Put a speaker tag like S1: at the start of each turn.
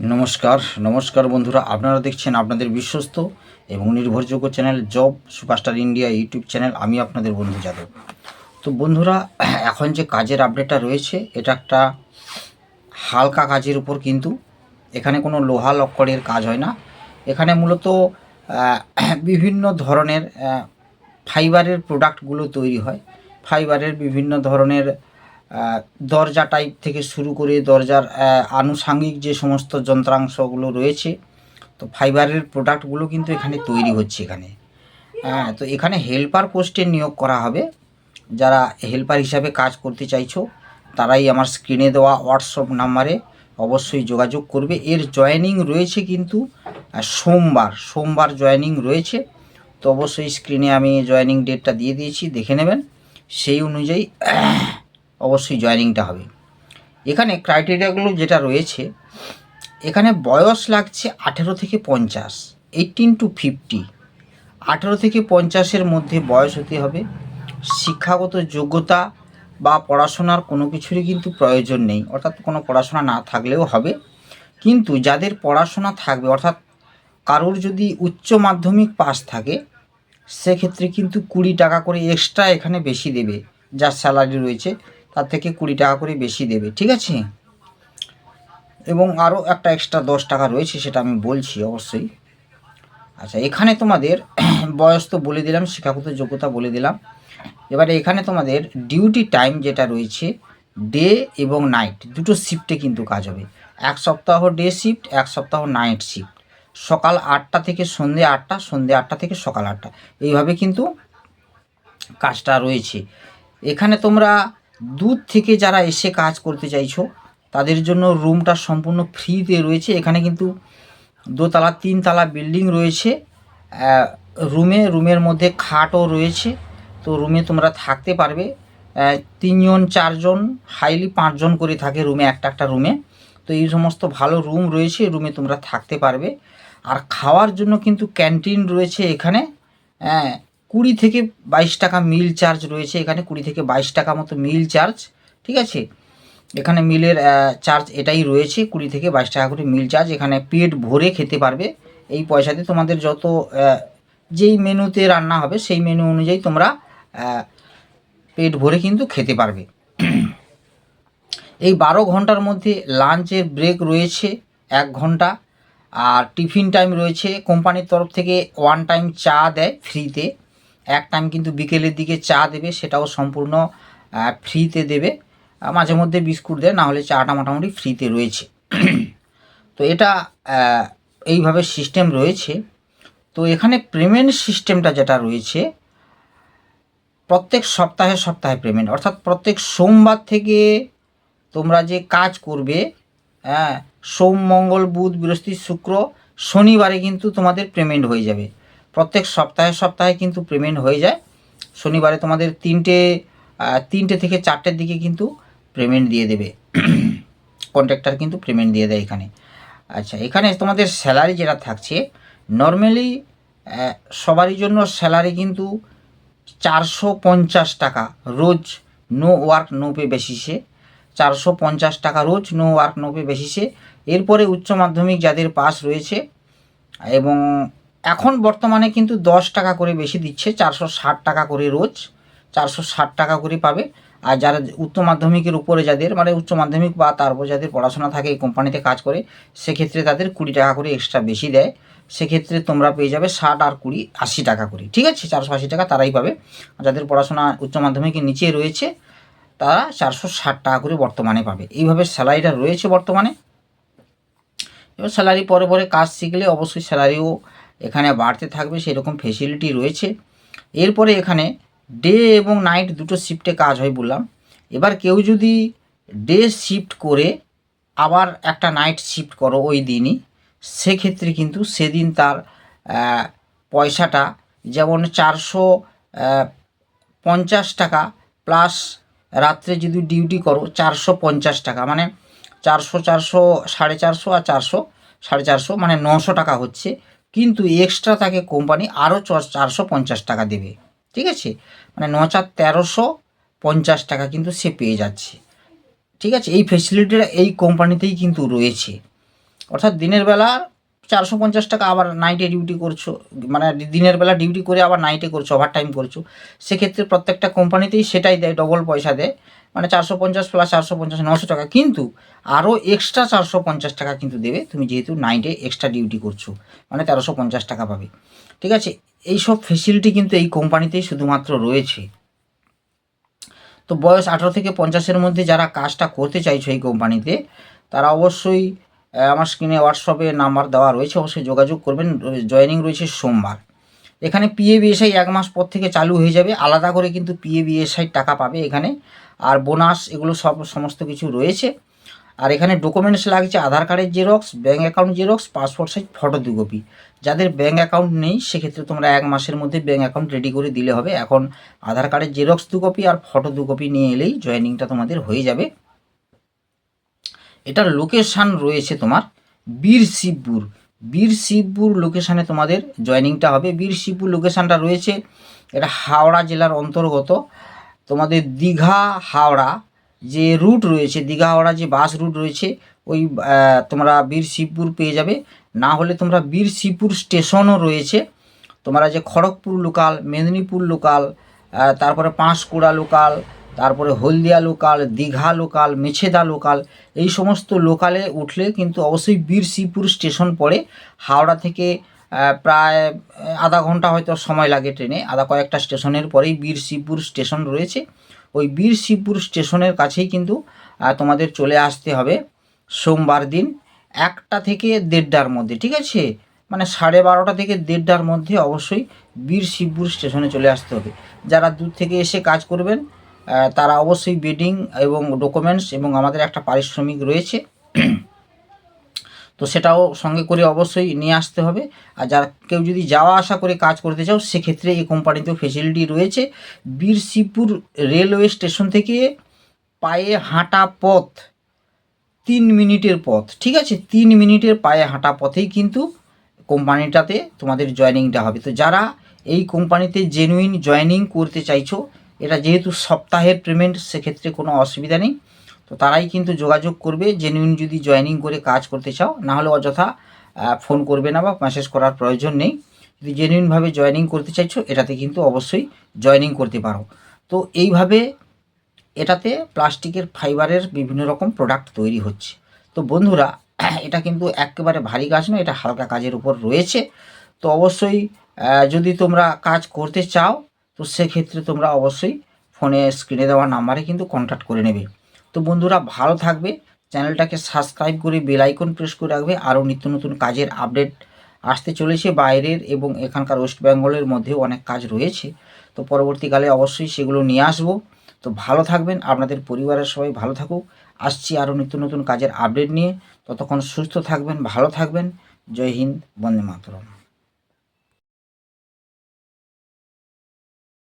S1: নমস্কার নমস্কার বন্ধুরা, আপনারা দেখছেন আপনাদের বিশ্বস্ত এবং নির্ভরযোগ্য channel job superstar India YouTube channel, আমি আপনাদের বন্ধু যাদব। তো বন্ধুরা, এখন যে কাজের আপডেটটা রয়েছে, এটা একটা হালকা কাজের উপর কিন্তু এখানে কোনো লোহা লক্করের কাজ হয় না। এখানে মূলত বিভিন্ন ধরনের ফাইবারের প্রোডাক্টগুলো তৈরি হয়। ফাইবারের বিভিন্ন ধরনের দরজা টাইপ থেকে শুরু করে দরজার আনুষাঙ্গিক যে সমস্ত যন্ত্রাংশগুলো রয়েছে, তো ফাইবারের প্রোডাক্টগুলো কিন্তু এখানে তৈরি হচ্ছে এখানে। হ্যাঁ তো এখানে হেল্পার পোস্টে নিয়োগ করা হবে। যারা হেল্পার হিসাবে কাজ করতে চাইছো, তারাই আমার স্ক্রিনে দেওয়া হোয়াটসঅ্যাপ নাম্বারে অবশ্যই যোগাযোগ করবে। এর জয়েনিং রয়েছে কিন্তু সোমবার সোমবার জয়েনিং রয়েছে। তো অবশ্যই স্ক্রিনে আমি জয়েনিং ডেটটা দিয়ে দিয়েছি, দেখে নেবেন। সেই অনুযায়ী অবশ্যই জয়েনিংটা হবে। এখানে ক্রাইটেরিয়াগুলো যেটা রয়েছে, এখানে বয়স লাগছে আঠেরো থেকে পঞ্চাশ এইটিন টু ফিফটি আঠেরো থেকে পঞ্চাশের মধ্যে বয়স হতে হবে। শিক্ষাগত যোগ্যতা বা পড়াশোনার কোনো কিছুরই কিন্তু প্রয়োজন নেই, অর্থাৎ কোনো পড়াশোনা না থাকলেও হবে। কিন্তু যাদের পড়াশোনা থাকবে, অর্থাৎ কারোর যদি উচ্চ মাধ্যমিক পাস থাকে, সেক্ষেত্রে কিন্তু কুড়ি টাকা করে এক্সট্রা এখানে বেশি দেবে, যার স্যালারি রয়েছে। তার থেকে কুড়ি টাকা করে বেশি দেবে, ঠিক আছে? এবং আরও একটা এক্সট্রা দশ টাকা রয়েছে সেটা আমি বলছি অবশ্যই। আচ্ছা এখানে তোমাদের বয়স তো বলে দিলাম, শিক্ষাগত যোগ্যতা বলে দিলাম। এবারে এখানে তোমাদের ডিউটি টাইম যেটা রয়েছে ডে এবং নাইট দুটো শিফটে কিন্তু কাজ হবে। এক সপ্তাহ ডে শিফট এক সপ্তাহ নাইট শিফট সকাল আটটা থেকে সন্ধে আটটা সন্ধে আটটা থেকে সকাল আটটা। এইভাবে কিন্তু কাজটা রয়েছে। এখানে তোমরা দূর থেকে যারা এসে কাজ করতে চাইছো, তাদের জন্য রুমটা সম্পূর্ণ ফ্রিতে রয়েছে। এখানে কিন্তু দোতলা, তিনতলা বিল্ডিং রয়েছে। রুমে, রুমের মধ্যে খাটও রয়েছে। তো রুমে তোমরা থাকতে পারবে। তিনজন, চারজন, হাইলি পাঁচজন করে থাকে রুমে, একটা একটা রুমে। তো এই সমস্ত ভালো রুম রয়েছে রুমে তোমরা থাকতে পারবে। আর খাওয়ার জন্য কিন্তু ক্যান্টিন রয়েছে এখানে। হ্যাঁ কুড়ি থেকে বাইশ টাকা মিল চার্জ রয়েছে। এখানে কুড়ি থেকে বাইশ টাকা মতো মিল চার্জ, ঠিক আছে? এখানে মিলের চার্জ এটাই রয়েছে, কুড়ি থেকে বাইশ টাকা করে মিল চার্জ। এখানে পেট ভরে খেতে পারবে। এই পয়সাতে তোমাদের যত যেই মেনুতে রান্না হবে, সেই মেনু অনুযায়ী তোমরা পেট ভরে কিন্তু খেতে পারবে। এই বারো ঘণ্টার মধ্যে লাঞ্চের ব্রেক রয়েছে, এক ঘণ্টা। আর টিফিন টাইম রয়েছে, কোম্পানির তরফ থেকে ওয়ান টাইম চা দেয় ফ্রিতে এক টাইম কিন্তু বিকেলের দিকে চা দেবে, সেটাও সম্পূর্ণ ফ্রিতে দেবে। মাঝে মধ্যে বিস্কুট দেয় না হলে চাটা মোটামুটি ফ্রিতে রয়েছে। তো এটা এইভাবে সিস্টেম রয়েছে। তো এখানে পেমেন্ট সিস্টেমটা যেটা রয়েছে, প্রত্যেক সপ্তাহে সপ্তাহে পেমেন্ট অর্থাৎ প্রত্যেক সোমবার থেকে তোমরা যে কাজ করবে হ্যাঁ সোম, মঙ্গল, বুধ, বৃহস্পতি, শুক্র, শনিবারে কিন্তু তোমাদের পেমেন্ট হয়ে যাবে। প্রত্যেক সপ্তাহে সপ্তাহে কিন্তু পেমেন্ট হয়ে যায়। শনিবারে তোমাদের তিনটে তিনটে থেকে চারটের দিকে কিন্তু পেমেন্ট দিয়ে দেবে। কন্ট্রাক্টর কিন্তু পেমেন্ট দিয়ে দেয় এখানে। আচ্ছা এখানে তোমাদের স্যালারি যেটা থাকছে নর্মালি সবারই জন্য স্যালারি কিন্তু চারশো পঞ্চাশ টাকা রোজ নো ওয়ার্ক নো পে বেসিসে চারশো পঞ্চাশ টাকা রোজ নো ওয়ার্ক নো পে বেসিসে এরপরে উচ্চ মাধ্যমিক যাদের পাস রয়েছে, এবং এখন বর্তমানে কিন্তু দশ টাকা করে বেশি দিচ্ছে, চারশো ষাট টাকা করে রোজ, চারশো ষাট টাকা করে পাবে। আর যারা উচ্চ মাধ্যমিকের উপরে যাদের মানে উচ্চ মাধ্যমিক বা তারপর যাদের পড়াশোনা থাকে এই কোম্পানিতে কাজ করে, সেক্ষেত্রে তাদের কুড়ি টাকা করে এক্সট্রা বেশি দেয়। সেক্ষেত্রে তোমরা পেয়ে যাবে ষাট আর কুড়ি, আশি টাকা করে, ঠিক আছে? চারশো আশি টাকা তারাই পাবে। যাদের পড়াশোনা উচ্চ মাধ্যমিকের নিচে রয়েছে, তারা চারশো ষাট টাকা করে বর্তমানে পাবে। এইভাবে স্যালারিটা রয়েছে বর্তমানে। এবার স্যালারি পরে পরে কাজ শিখলে অবশ্যই স্যালারিও এখানে বাড়তে থাকবে, সেরকম ফেসিলিটি রয়েছে। এরপরে এখানে ডে এবং নাইট দুটো শিফটে কাজ হয় বললাম। এবার কেউ যদি ডে শিফট করে আবার একটা নাইট শিফট করো ওই দিনই, সেক্ষেত্রে কিন্তু সেদিন তার পয়সাটা যেমন চারশো পঞ্চাশ টাকা প্লাস রাত্রে যদি ডিউটি করো চারশো পঞ্চাশ টাকা মানে চারশো চারশো, সাড়ে চারশো আর চারশো, সাড়ে চারশো মানে নশো টাকা হচ্ছে। কিন্তু এক্সট্রা তাকে কোম্পানি আরও চারশো পঞ্চাশ টাকা দেবে। ঠিক আছে? মানে ন চার তেরোশো পঞ্চাশ টাকা কিন্তু সে পেয়ে যাচ্ছে। ঠিক আছে? এই ফেসিলিটিটা এই কোম্পানিতেই কিন্তু রয়েছে। অর্থাৎ দিনের বেলা চারশো পঞ্চাশ টাকা আবার নাইটে ডিউটি করছ মানে দিনের বেলা ডিউটি করে আবার নাইটে করছ ওভার টাইম করছ। সেক্ষেত্রে প্রত্যেকটা কোম্পানিতেই সেটাই দেয় ডবল পয়সা দেয়। মানে চারশো পঞ্চাশ প্লাস চারশো পঞ্চাশ, নশো টাকা। কিন্তু আরও এক্সট্রা চারশো পঞ্চাশ টাকা কিন্তু দেবে। তুমি যেহেতু নাইটে এক্সট্রা ডিউটি করছ মানে তেরোশো পঞ্চাশ টাকা পাবে। ঠিক আছে? এই সব ফেসিলিটি কিন্তু এই কোম্পানিতেই শুধুমাত্র রয়েছে। তো বয়স আঠারো থেকে পঞ্চাশের মধ্যে যারা কাজটা করতে চাইছো এই কোম্পানিতে তারা অবশ্যই আমার স্ক্রিনে হোয়াটসঅ্যাপে নাম্বার দেওয়া রয়েছে। অবশ্যই যোগাযোগ করবেন। জয়েনিং রয়েছে সোমবার। এখানে পিএ বিএসআই এক মাস পর থেকে চালু হয়ে যাবে। আলাদা করে কিন্তু পিএ বিএসআই টাকা পাবে এখানে। আর বোনাস এগুলো সব সমস্ত কিছু রয়েছে। আর এখানে ডকুমেন্টস লাগছে, আধার কার্ডের xerox bank account xerox passport size photo দু কপি যাদের ব্যাঙ্ক অ্যাকাউন্ট নেই, সেক্ষেত্রে তোমরা এক মাসের মধ্যে ব্যাঙ্ক অ্যাকাউন্ট রেডি করে দিলে হবে। এখন আধার কার্ডের জেরক্স দু কপি আর ফটো দু কপি নিয়ে এলেই জয়েনিংটা তোমাদের হয়ে যাবে। এটার লোকেশান রয়েছে তোমার বীর শিবপুর বীর শিবপুর লোকেশানে তোমাদের জয়েনিংটা হবে। বীর শিবপুর লোকেশানটা রয়েছে এটা হাওড়া জেলার অন্তর্গত। তোমাদের দীঘা, হাওড়া যে রুট রয়েছে, দীঘা, হাওড়া যে বাস রুট রয়েছে, ওই তোমরা বীর শিবপুর পেয়ে যাবে। না হলে তোমরা বীর শিবপুর স্টেশনও রয়েছে। তোমরা যে খড়গপুর লোকাল মেদিনীপুর লোকাল তারপরে পাঁশকুড়া লোকাল তারপরে Haldia local, Digha local, Mecheda local, এই সমস্ত লোকালে উঠলে কিন্তু অবশ্যই বীর শিবপুর স্টেশন পড়ে। হাওড়া থেকে প্রায় আধা ঘণ্টা হয়তো সময় লাগে ট্রেনে, আধা কয়েকটা স্টেশনের পরেই বীর শিবপুর স্টেশন রয়েছে। ওই বীর শিবপুর স্টেশনের কাছেই কিন্তু তোমাদের চলে আসতে হবে সোমবার দিন একটা থেকে দেড়টার মধ্যে, ঠিক আছে? মানে সাড়ে বারোটা থেকে দেড়টার মধ্যে অবশ্যই বীর শিবপুর স্টেশনে চলে আসতে হবে। যারা দূর থেকে এসে কাজ করবেন তারা অবশ্যই বেডিং এবং ডকুমেন্টস এবং আমাদের একটা পারিশ্রমিক রয়েছে। তো সেটাও সঙ্গে করে অবশ্যই নিয়ে আসতে হবে। আর যারা কেউ যদি যাওয়া আসা করে কাজ করতে চাও, সেক্ষেত্রে এই কোম্পানিতেও ফেসিলিটি রয়েছে। বীরশিবপুর রেলওয়ে স্টেশন থেকে পায়ে হাঁটা পথ তিন মিনিটের পথ, ঠিক আছে? তিন মিনিটের পায়ে হাঁটা পথেই কিন্তু কোম্পানিটাতে তোমাদের জয়েনিংটা হবে। তো যারা এই কোম্পানিতে জেনুইন জয়েনিং করতে চাইছো এটা যেহেতু সপ্তাহের পেমেন্ট সেক্ষেত্রে কোনো অসুবিধা নেই। তো তারাই কিন্তু যোগাযোগ করবে জেনুইন যদি জয়েনিং করে কাজ করতে চাও, না হলে অযথা ফোন করবে না বা মেসেজ করার প্রয়োজন নেই। যদি জেনুইনভাবে জয়েনিং করতে চাইছো, এটাতে কিন্তু অবশ্যই জয়েনিং করতে পারো। তো এইভাবে এটাতে প্লাস্টিকের ফাইবারের বিভিন্ন রকম প্রোডাক্ট তৈরি হচ্ছে। তো বন্ধুরা, এটা কিন্তু একেবারে ভারী কাজ নয়, এটা হালকা কাজের উপর রয়েছে। তো অবশ্যই যদি তোমরা কাজ করতে চাও তো সেক্ষেত্রে তোমরা অবশ্যই ফোনে স্ক্রিনে দেওয়া নাম্বারে কিন্তু কন্ট্যাক্ট করে নেবে। তো বন্ধুরা, ভালো থাকবে। চ্যানেলটাকে সাবস্ক্রাইব করে বেল আইকন প্রেস করে রাখবে। আরও নিত্য নতুন কাজের আপডেট আসতে চলেছে বাইরের এবং এখানকার ওয়েস্ট বেঙ্গলের মধ্যেও অনেক কাজ রয়েছে। তো পরবর্তীকালে অবশ্যই সেগুলো নিয়ে আসব। তো ভালো থাকবেন, আপনাদের পরিবারের সবাই ভালো থাকুক। আসছি আরও নিত্য নতুন কাজের আপডেট নিয়ে। ততক্ষণ সুস্থ থাকবেন, ভালো থাকবেন। জয় হিন্দ, বন্দে মাতরম।